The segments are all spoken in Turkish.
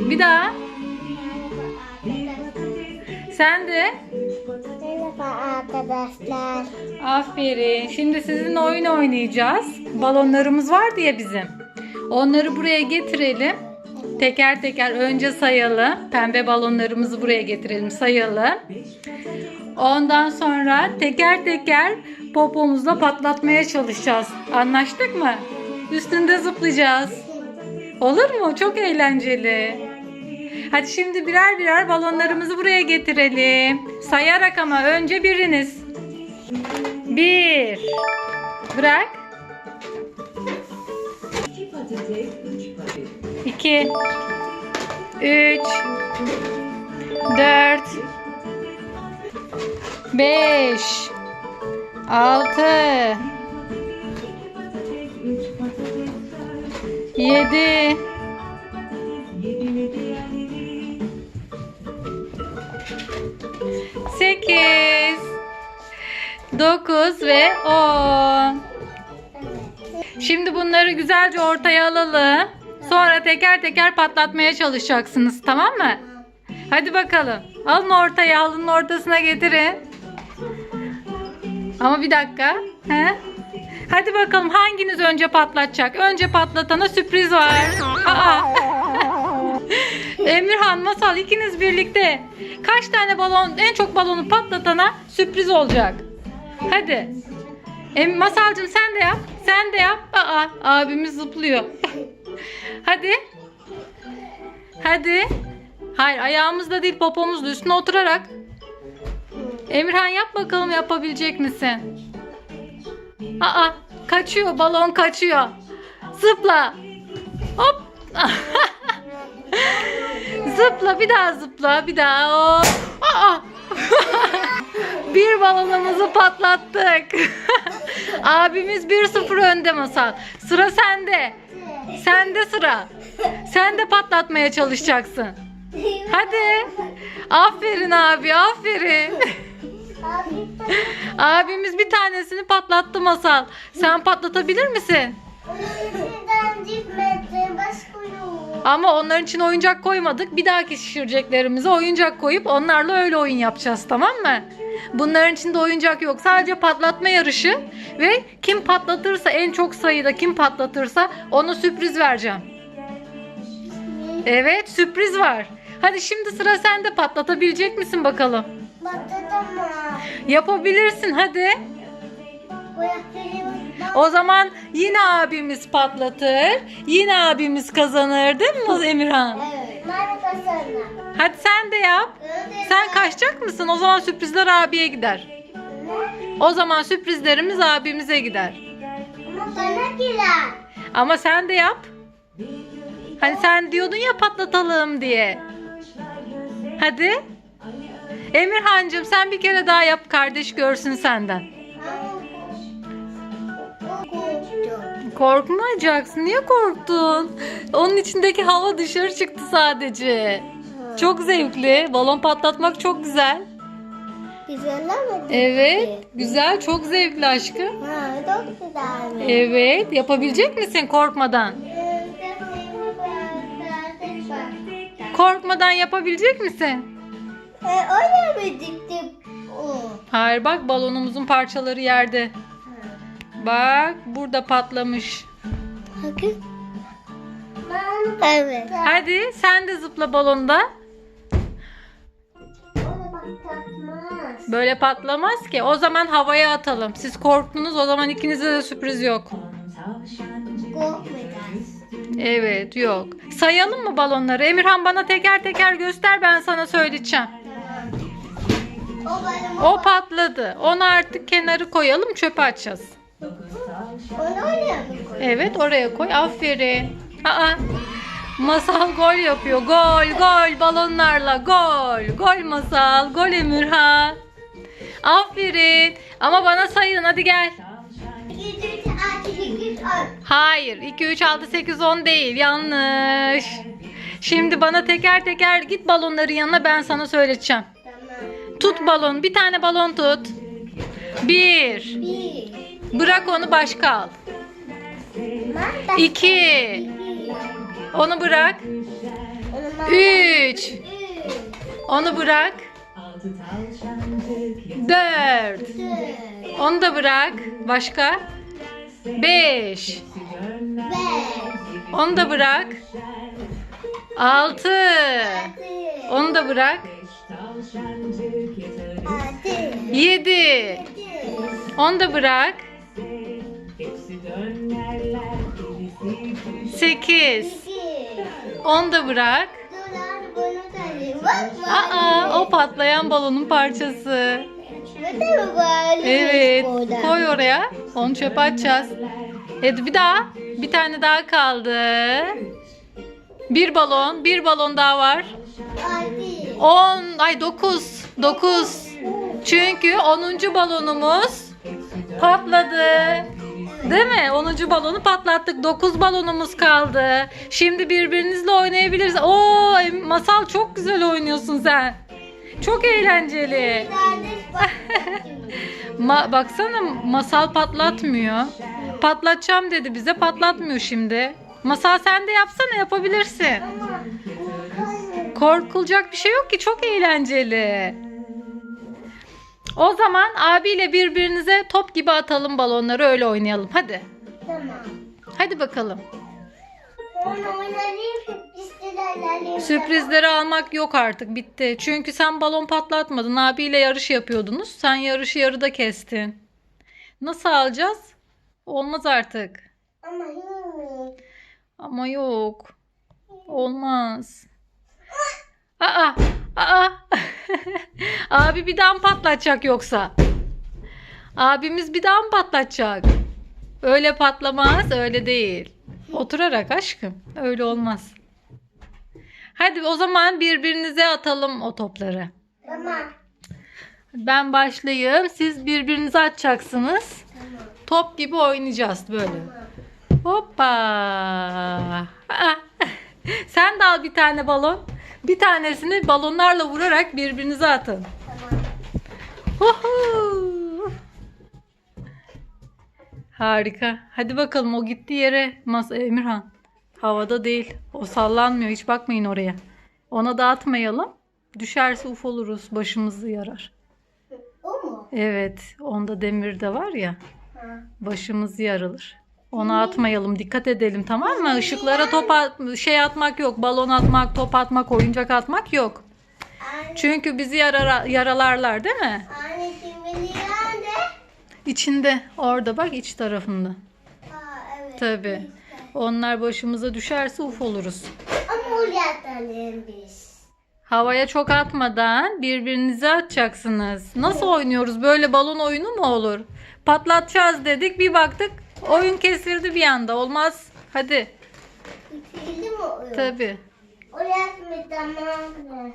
Bir daha. Sen de. Merhaba arkadaşlar. Aferin. Şimdi sizinle oyun oynayacağız. Balonlarımız var diye bizim. Onları buraya getirelim. Teker teker önce sayalım. Pembe balonlarımızı buraya getirelim sayalım. Ondan sonra teker teker popomuzla patlatmaya çalışacağız. Anlaştık mı? Üstünde zıplayacağız. Olur mu? Çok eğlenceli. Hadi şimdi birer birer balonlarımızı buraya getirelim. Sayarak ama önce biriniz. Bir. Bırak. İki. Üç. Dört. Beş. Altı. Yedi. Sekiz. Dokuz ve on. Şimdi bunları güzelce ortaya alalım. Sonra teker teker patlatmaya çalışacaksınız tamam mı? Hadi bakalım. Alın ortaya halının ortasına getirin. Ama bir dakika. He? Hadi bakalım hanginiz önce patlatacak? Önce patlatana sürpriz var. Aa. Emirhan, Masal ikiniz birlikte. Kaç tane balon, en çok balonu patlatana sürpriz olacak. Hadi. Em Masalcığım sen de yap. Sen de yap. Aa, abimiz zıplıyor. Hadi. Hadi. Hayır ayağımızda değil popomuzla üstüne oturarak. Emirhan yap bakalım yapabilecek misin? Aa kaçıyor balon kaçıyor. Zıpla. Hop. zıpla bir daha zıpla bir daha. Hop. Aa. bir balonumuzu patlattık. Abimiz 1-0 önde masal. Sıra sende. Sende sıra. Sen de patlatmaya çalışacaksın. Hadi. Aferin abi aferin. Abimiz bir tanesini patlattı masal. Sen patlatabilir misin? Neden gitmedi? Başka yok. Ama onların için oyuncak koymadık. Bir dahaki şişireceklerimize oyuncak koyup onlarla öyle oyun yapacağız tamam mı? Bunların içinde oyuncak yok. Sadece patlatma yarışı ve kim patlatırsa en çok sayıda kim patlatırsa ona sürpriz vereceğim. Evet sürpriz var. Hadi şimdi sıra sende patlatabilecek misin bakalım? Patlatamam. Yapabilirsin hadi. O zaman yine abimiz patlatır. Yine abimiz kazanır değil mi Emirhan? Evet. Merhaba sana. Hadi sen de yap. Sen kaçacak mısın? O zaman sürprizler abiye gider. O zaman sürprizlerimiz abimize gider. Ama bana girer. Ama sen de yap. Hani sen diyordun ya patlatalım diye. Hadi. Emirhancığım sen bir kere daha yap kardeş görsün senden. Korkmayacaksın. Niye korktun? Onun içindeki hava dışarı çıktı sadece. Çok zevkli. Balon patlatmak çok güzel. Güzel ama Evet. Güzel. Çok zevkli aşkım. Ha, çok güzel. Evet. Yapabilecek misin korkmadan? Korkmadan yapabilecek misin? E, öyle mi diktim? O. Hayır bak balonumuzun parçaları yerde. Bak burada patlamış. Bakın. Evet. Hadi sen de zıpla balonda. Böyle patlamaz ki. O zaman havaya atalım. Siz korktunuz o zaman ikinize de sürpriz yok. Evet yok. Sayalım mı balonları? Emirhan bana teker teker göster ben sana söyleyeceğim. O patladı. Onu artık kenarı koyalım çöpe açacağız. Evet oraya koy. Aferin. Aa, masal gol yapıyor. Gol gol balonlarla gol. Gol masal. Gol Emirhan. Aferin. Ama bana sayın hadi gel. Hayır. 2, 3, 6, 8, 10 değil. Yanlış. Şimdi bana teker teker git balonların yanına ben sana söyleyeceğim. Tamam. Tut balon. Bir tane balon tut. Bir. Bir. Bırak onu başka al. İki. Onu bırak. Onu ben- 3. Üç. Onu bırak. 4. Dört. Onu da bırak. Başka? 5. Beş. Onu da bırak. 6. Altı. Onu da bırak. Altı. 7. Yedi. Onu da bırak. 8. İki. Onu da bırak. Aa, o patlayan balonun parçası. Evet. Koy oraya. Onu çöpe atacağız. Evet bir daha. Bir tane daha kaldı. Bir balon. Bir balon daha var. Altı. 10. Ay 9. 9. Çünkü 10. balonumuz patladı. Değil mi? 10. balonu patlattık. 9 balonumuz kaldı. Şimdi birbirinizle oynayabiliriz. Oo, Masal çok güzel oynuyorsun sen. Çok eğlenceli. Ma baksana masal patlatmıyor. Patlatacağım dedi bize patlatmıyor şimdi. Masal sen de yapsana yapabilirsin. Korkulacak bir şey yok ki çok eğlenceli. O zaman abiyle birbirinize top gibi atalım balonları öyle oynayalım. Hadi. Tamam. Hadi bakalım. Onu oynayayım sürprizlerle. Sürprizleri almak yok artık bitti. Çünkü sen balon patlatmadın. Abiyle yarış yapıyordunuz. Sen yarışı yarıda kestin. Nasıl alacağız? Olmaz artık. Ama iyi. Ama yok. Olmaz. Aa, aa. Abi bir daha mı patlatacak yoksa? Abimiz bir daha mı patlatacak? Öyle patlamaz, öyle değil. Oturarak aşkım. Öyle olmaz. Hadi o zaman birbirinize atalım o topları. Tamam. Ben başlayayım. Siz birbirinize atacaksınız. Tamam. Top gibi oynayacağız böyle. Hoppa. Aa, Sen de al bir tane balon. Bir tanesini balonlarla vurarak birbirinize atın. Harika. Hadi bakalım o gitti yere. Mas Emirhan. Havada değil. O sallanmıyor. Hiç bakmayın oraya. Ona dağıtmayalım. Düşerse uf oluruz. Başımızı yarar. O mu? Evet. Onda demir de var ya. Ha. Başımız yarılır. Ona atmayalım. Dikkat edelim tamam mı? Işıklara top at, şey atmak yok. Balon atmak, top atmak, oyuncak atmak yok. Anne, Çünkü bizi yarar, yaralarlar değil mi? anne şimdi nerede? İçinde. Orada bak iç tarafında. Aa evet. Tabii. Onlar başımıza düşerse uf oluruz. Ama oraya atalım biz. Havaya çok atmadan birbirinize atacaksınız. Nasıl oynuyoruz? Böyle balon oyunu mu olur? Patlatacağız dedik. Bir baktık oyun kesildi bir anda. Olmaz. Hadi. Bitirdi mi o? Tabii. Oraya mı?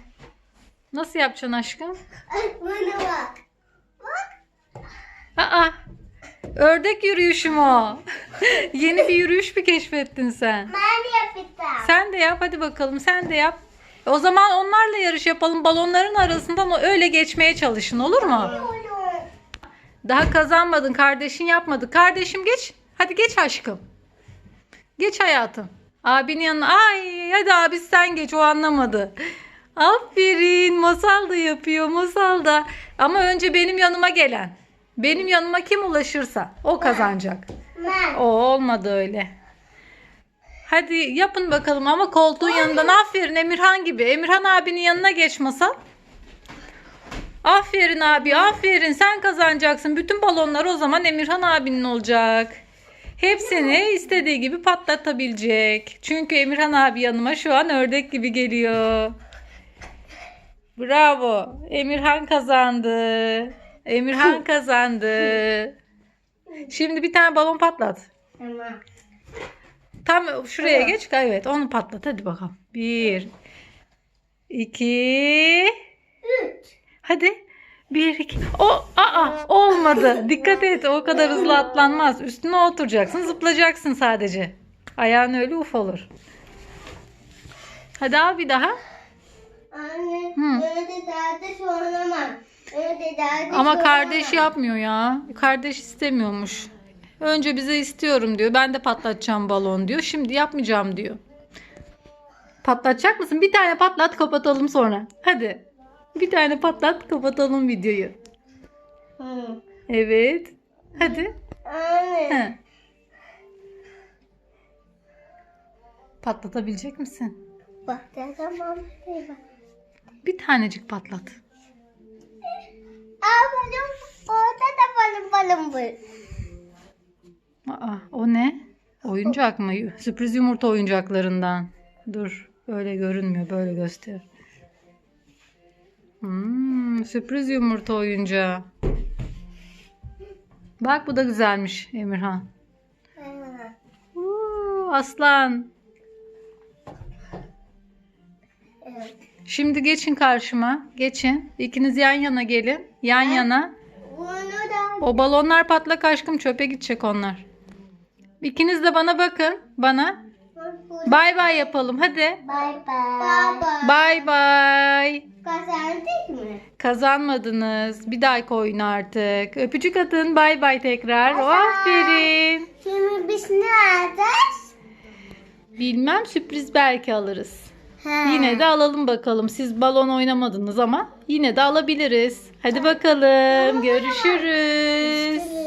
Nasıl yapacaksın aşkım? Bana bak. Bak. Aa, ördek yürüyüşü mü o? Yeni bir yürüyüş bir keşfettin sen. Ben de yapacağım. Sen de yap hadi bakalım sen de yap. O zaman onlarla yarış yapalım. Balonların arasından öyle geçmeye çalışın olur mu? Daha kazanmadın. Kardeşin yapmadı. Kardeşim geç. Hadi geç aşkım. Geç hayatım. Abinin yanına. Ay hadi abi sen geç. O anlamadı. Aferin. Masal da yapıyor. Masal da. Ama önce benim yanıma gelen. Benim yanıma kim ulaşırsa o kazanacak. O olmadı öyle. Hadi yapın bakalım ama koltuğun yanından. Aferin Emirhan gibi. Emirhan abinin yanına geç masal. Aferin abi aferin sen kazanacaksın. Bütün balonlar o zaman Emirhan abinin olacak. Hepsini istediği gibi patlatabilecek. Çünkü Emirhan abi yanıma şu an ördek gibi geliyor. Bravo. Emirhan kazandı. Emirhan kazandı. Şimdi bir tane balon patlat. Tamam. Tam şuraya geç. Evet onu patlat hadi bakalım. Bir. iki. Üç. Hadi. Bir, iki. O, aa, olmadı. Dikkat et. O kadar hızlı atlanmaz. Üstüne oturacaksın. Zıplayacaksın sadece. Ayağın öyle uf olur. Hadi al bir daha. Anne, Hı. öyle de kardeş oynamam. Öyle de kardeş Ama kardeş yapmıyor ya. Kardeş istemiyormuş. Önce bize istiyorum diyor. Ben de patlatacağım balon diyor. Şimdi yapmayacağım diyor. Patlatacak mısın? Bir tane patlat kapatalım sonra. Hadi. Bir tane patlat kapatalım videoyu. Hı. Evet. Hadi. Anne. Patlatabilecek misin? Bak tamam. Bir tanecik patlat. Aa balon. Orada da balon balon var. Aa, o ne? Oyuncak mı? Sürpriz yumurta oyuncaklarından. Dur. Öyle görünmüyor. Böyle göster. Hmm, sürpriz yumurta oyuncağı. Bak bu da güzelmiş Emirhan. Ha. Oo, aslan. Şimdi geçin karşıma. Geçin. İkiniz yan yana gelin. Yan yana. O balonlar patlak aşkım çöpe gidecek onlar. İkiniz de bana bakın. Bana. Bay bay yapalım hadi. Bye bye. Bye Bay bay. Kazandık mı? Kazanmadınız. Bir dahaki oyun artık. Öpücük atın. Bay bay tekrar. Aferin. Şimdi biz ne alacağız? Bilmem sürpriz belki alırız. Ha. Yine de alalım bakalım. Siz balon oynamadınız ama yine de alabiliriz. Hadi bakalım. Görüşürüz.